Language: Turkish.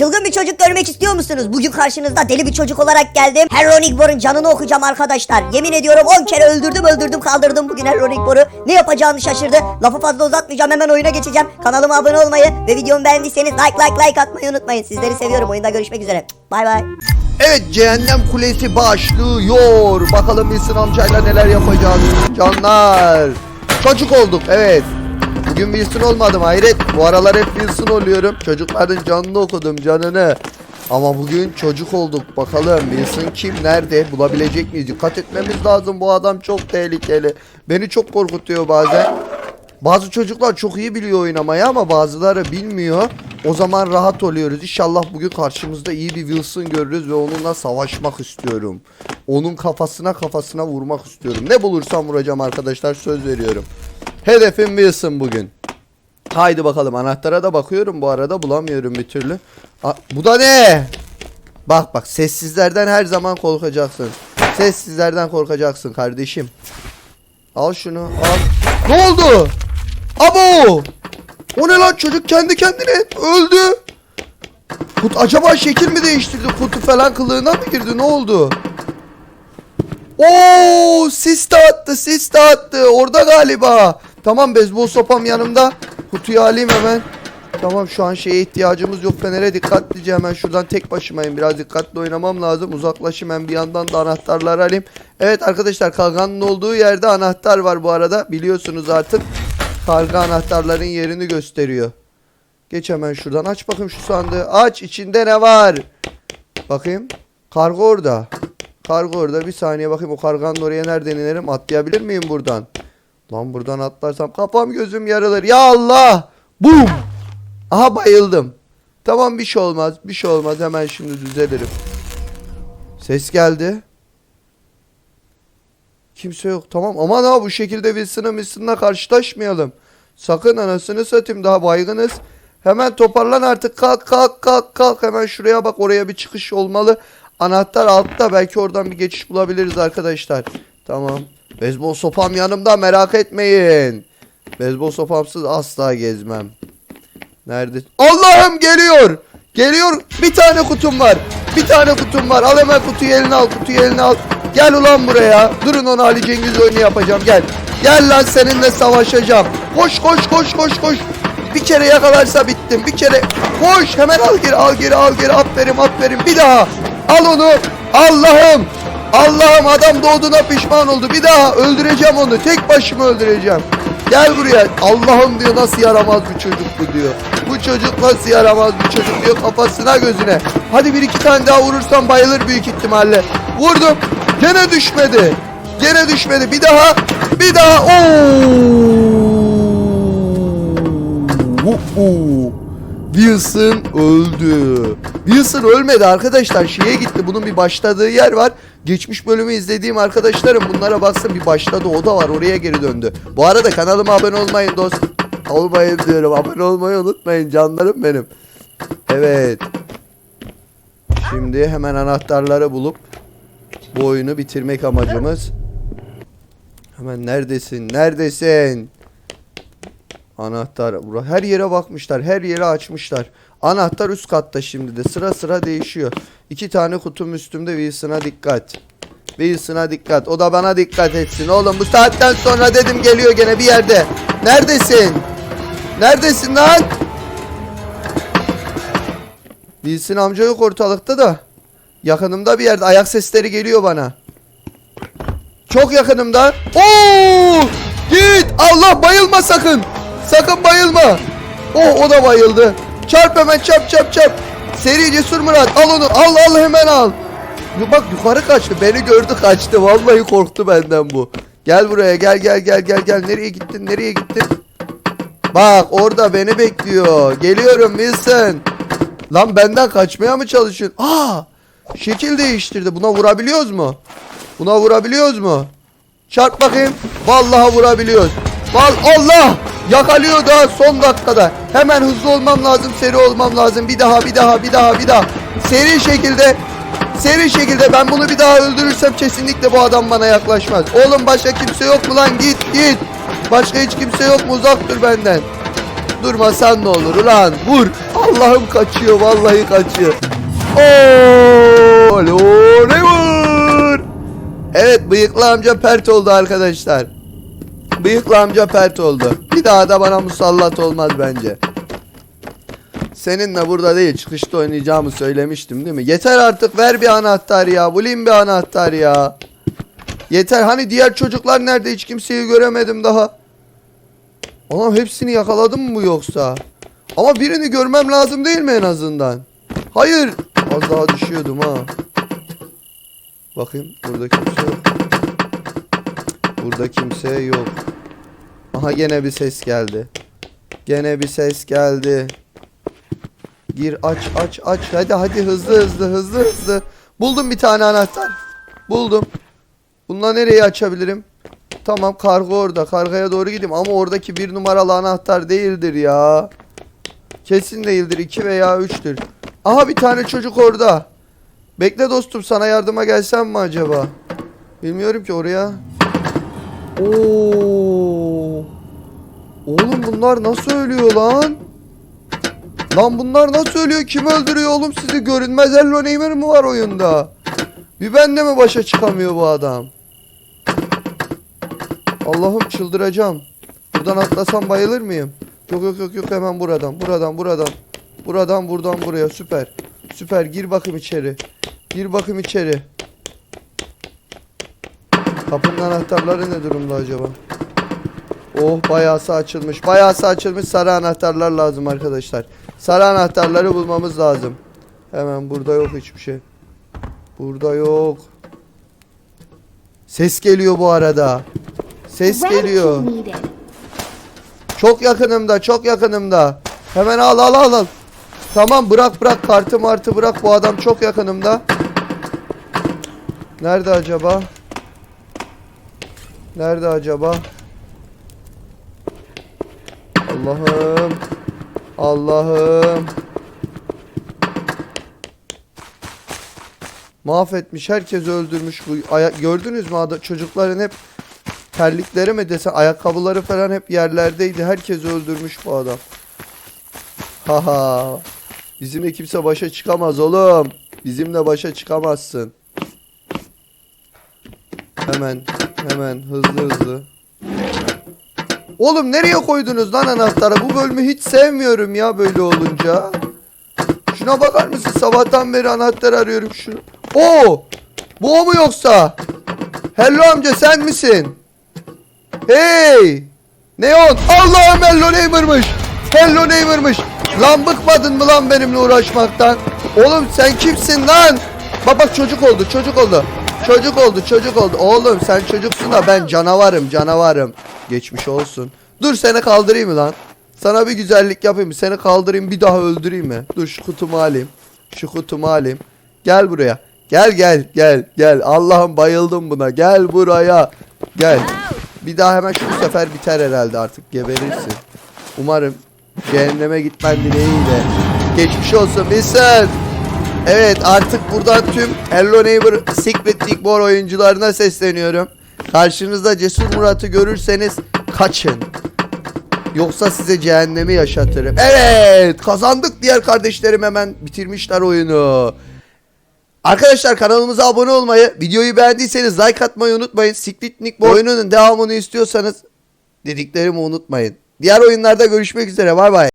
Çılgın bir çocuk görmek istiyor musunuz? Bugün karşınızda deli bir çocuk olarak geldim. Heronic Bor'un canını okuyacağım arkadaşlar. Yemin ediyorum 10 kere öldürdüm öldürdüm kaldırdım bugün Heronic Bor'u. Ne yapacağını şaşırdı. Lafı fazla uzatmayacağım hemen oyuna geçeceğim. Kanalıma abone olmayı ve videomu beğendiyseniz like like like atmayı unutmayın. Sizleri seviyorum. Oyunda görüşmek üzere. Bay bay. Evet cehennem kulesi başlıyor. Bakalım Wilson amcayla neler yapacağız. Canlar. Çocuk olduk evet. Bugün Wilson olmadım hayret. Bu aralar hep Wilson oluyorum. Çocukların canını okudum canını. Ama bugün çocuk olduk. Bakalım Wilson kim nerede bulabilecek miyiz? Dikkat etmemiz lazım. Bu adam çok tehlikeli. Beni çok korkutuyor bazen. Bazı çocuklar çok iyi biliyor oynamayı ama bazıları bilmiyor. O zaman rahat oluyoruz. İnşallah bugün karşımızda iyi bir Wilson görürüz ve onunla savaşmak istiyorum. Onun kafasına kafasına vurmak istiyorum. Ne bulursam vuracağım arkadaşlar söz veriyorum. Hedefim Wilson bugün. Haydi bakalım anahtara da bakıyorum bu arada bulamıyorum bir türlü. Aa, bu da ne? Bak bak sessizlerden her zaman korkacaksın. Sessizlerden korkacaksın kardeşim. Al şunu al. Ne oldu? Abo! O ne lan çocuk kendi kendine öldü. Kut acaba şekil mi değiştirdi? Kutu falan kılığına mı girdi? Ne oldu? Oo, sis de attı, sis de attı. Orada galiba. Tamam bezbol sopam yanımda. Kutuyu alayım hemen. Tamam şu an şeye ihtiyacımız yok. Fener'e dikkatlice hemen şuradan tek başımayım. Biraz dikkatli oynamam lazım. Uzaklaşayım hem bir yandan da anahtarları alayım. Evet arkadaşlar kalganın olduğu yerde anahtar var bu arada. Biliyorsunuz artık. Karga anahtarların yerini gösteriyor. Geç hemen şuradan. Aç bakayım şu sandığı. Aç içinde ne var? Bakayım. Kargo orada. Kargo orada. Bir saniye bakayım o karganın oraya nereden inerim? Atlayabilir miyim buradan? Lan buradan atlarsam kafam gözüm yarılır. Ya Allah! Bum! Aha bayıldım. Tamam bir şey olmaz. Bir şey olmaz. Hemen şimdi düzelirim. Ses geldi. Kimse yok. Tamam aman ha bu şekilde Wilson'la Wilson'la karşılaşmayalım. Sakın anasını satayım daha baygınız. Hemen toparlan artık kalk kalk kalk kalk hemen şuraya bak oraya bir çıkış olmalı. Anahtar altta belki oradan bir geçiş bulabiliriz arkadaşlar. Tamam. Beyzbol sopam yanımda merak etmeyin. Beyzbol sopamsız asla gezmem. Nerede? Allah'ım geliyor. Geliyor. Bir tane kutum var. Bir tane kutum var. Al hemen kutuyu eline al. Kutuyu eline al. Gel ulan buraya. Durun onu Ali Cengiz oyunu yapacağım. Gel. Gel lan seninle savaşacağım. Koş koş koş koş koş. Bir kere yakalarsa bittim. Bir kere. Koş hemen al geri al geri al geri. Aferin aferin. Bir daha. Al onu. Allah'ım. Allah'ım adam doğduğuna pişman oldu. Bir daha öldüreceğim onu. Tek başıma öldüreceğim. Gel buraya. Allah'ım diyor nasıl yaramaz bir çocuk bu diyor. Bu çocuk nasıl yaramaz bir çocuk diyor kafasına gözüne. Hadi bir iki tane daha vurursam bayılır büyük ihtimalle. Vurdum. Gene düşmedi. Gene düşmedi. Bir daha. Bir daha. Oo. Oo. Wilson öldü. Wilson ölmedi arkadaşlar. Şeye gitti. Bunun bir başladığı yer var. Geçmiş bölümü izlediğim arkadaşlarım bunlara baksın bir başladı. O da var. Oraya geri döndü. Bu arada kanalıma abone olmayın dost. Olmayın diyorum. Abone olmayı unutmayın canlarım benim. Evet. Şimdi hemen anahtarları bulup bu oyunu bitirmek amacımız. Hemen neredesin? Neredesin? Anahtar. Bura- Her yere bakmışlar. Her yere açmışlar. Anahtar üst katta şimdi de. Sıra sıra değişiyor. İki tane kutum üstümde Wilson'a dikkat. Wilson'a dikkat. O da bana dikkat etsin. Oğlum bu saatten sonra dedim geliyor gene bir yerde. Neredesin? Neredesin lan? Wilson amca yok ortalıkta da. Yakınımda bir yerde. Ayak sesleri geliyor bana. Çok yakınımda. Oo! Git! Allah bayılma sakın. Sakın bayılma. Oh o da bayıldı. Çarp hemen çarp çarp çarp. Seri cesur Murat al onu. Al al hemen al. Bak yukarı kaçtı. Beni gördü kaçtı. Vallahi korktu benden bu. Gel buraya gel gel gel gel gel. Nereye gittin? Nereye gittin? Bak orada beni bekliyor. Geliyorum Wilson. Lan benden kaçmaya mı çalışıyorsun? Aa! Şekil değiştirdi. Buna vurabiliyoruz mu? Buna vurabiliyoruz mu? Çarp bakayım. Vallahi vurabiliyoruz. Val Allah! Yakalıyor daha son dakikada. Hemen hızlı olmam lazım, seri olmam lazım. Bir daha, bir daha, bir daha, bir daha. Seri şekilde Seri şekilde ben bunu bir daha öldürürsem kesinlikle bu adam bana yaklaşmaz. Oğlum başka kimse yok mu lan? Git git. Başka hiç kimse yok mu? Uzak dur benden. durmasan ne olur ulan vur. Allah'ım kaçıyor vallahi kaçıyor. Oley vur. Evet bıyıklı amca pert oldu arkadaşlar. Bıyıklı amca pert oldu. Bir daha da bana musallat olmaz bence. Seninle burada değil çıkışta oynayacağımı söylemiştim değil mi? Yeter artık ver bir anahtar ya. Bulayım bir anahtar ya. Yeter hani diğer çocuklar nerede hiç kimseyi göremedim daha. Anam hepsini yakaladım mı bu yoksa? Ama birini görmem lazım değil mi en azından? Hayır. Az daha düşüyordum ha. Bakayım burada kimse yok. Burada kimse yok. Aha gene bir ses geldi. Gene bir ses geldi. Gir aç aç aç. Hadi hadi hızlı hızlı hızlı hızlı. Buldum bir tane anahtar. Buldum. Bununla nereyi açabilirim? Tamam kargo orada. Kargoya doğru gideyim ama oradaki bir numaralı anahtar değildir ya. Kesin değildir. 2 veya 3'tür. Aha bir tane çocuk orada. Bekle dostum sana yardıma gelsem mi acaba? Bilmiyorum ki oraya. Oo. Oğlum bunlar nasıl ölüyor lan? Lan bunlar nasıl ölüyor? Kim öldürüyor oğlum sizi? Görünmez Hello Neighbor mı var oyunda? Bir bende mi başa çıkamıyor bu adam? Allah'ım çıldıracağım. Buradan atlasam bayılır mıyım? Yok yok yok yok hemen buradan. Buradan buradan. Buradan buradan buraya süper. Süper gir bakayım içeri. Gir bakayım içeri. Kapının anahtarları ne durumda acaba? Oh bayağısı açılmış. Bayağısı açılmış sarı anahtarlar lazım arkadaşlar. Sarı anahtarları bulmamız lazım. Hemen burada yok hiçbir şey. Burada yok. Ses geliyor bu arada. Ses geliyor. Çok yakınımda, çok yakınımda. Hemen al al al al. Tamam bırak bırak kartı martı bırak bu adam çok yakınımda. Nerede acaba? Nerede acaba? Allah'ım. Allah'ım. Mahvetmiş, herkes öldürmüş bu. Aya gördünüz mü çocukların hep terlikleri mi desen ayakkabıları falan hep yerlerdeydi. Herkes öldürmüş bu adam. Haha. Bizimle kimse başa çıkamaz oğlum. Bizimle başa çıkamazsın. Hemen hemen hızlı hızlı. Oğlum nereye koydunuz lan anahtarı? Bu bölümü hiç sevmiyorum ya böyle olunca. Şuna bakar mısın? Sabahtan beri anahtar arıyorum şunu. Oo! Bu o mu yoksa? Hello amca sen misin? Hey! Neon! Allah'ım Hello Neighbor'mış! Hello Neighbor'mış! Lan bıkmadın mı lan benimle uğraşmaktan? Oğlum sen kimsin lan? Bak bak çocuk oldu çocuk oldu. Çocuk oldu çocuk oldu. Oğlum sen çocuksun da ben canavarım canavarım. Geçmiş olsun. Dur seni kaldırayım mı lan? Sana bir güzellik yapayım? Seni kaldırayım bir daha öldüreyim mi? Dur şu kutumu alayım. Şu kutumu alayım. Gel buraya. Gel gel gel gel. Allah'ım bayıldım buna. Gel buraya. Gel. Bir daha hemen şu sefer biter herhalde artık geberirsin. Umarım cehenneme gitmen dileğiyle. Geçmiş olsun Wilson. Evet artık buradan tüm Hello Neighbor Secret League War oyuncularına sesleniyorum. Karşınızda Cesur Murat'ı görürseniz kaçın. Yoksa size cehennemi yaşatırım. Evet kazandık diğer kardeşlerim hemen bitirmişler oyunu. Arkadaşlar kanalımıza abone olmayı, videoyu beğendiyseniz like atmayı unutmayın. Secret Nick oyununun devamını istiyorsanız dediklerimi unutmayın. Diğer oyunlarda görüşmek üzere. Bay bay.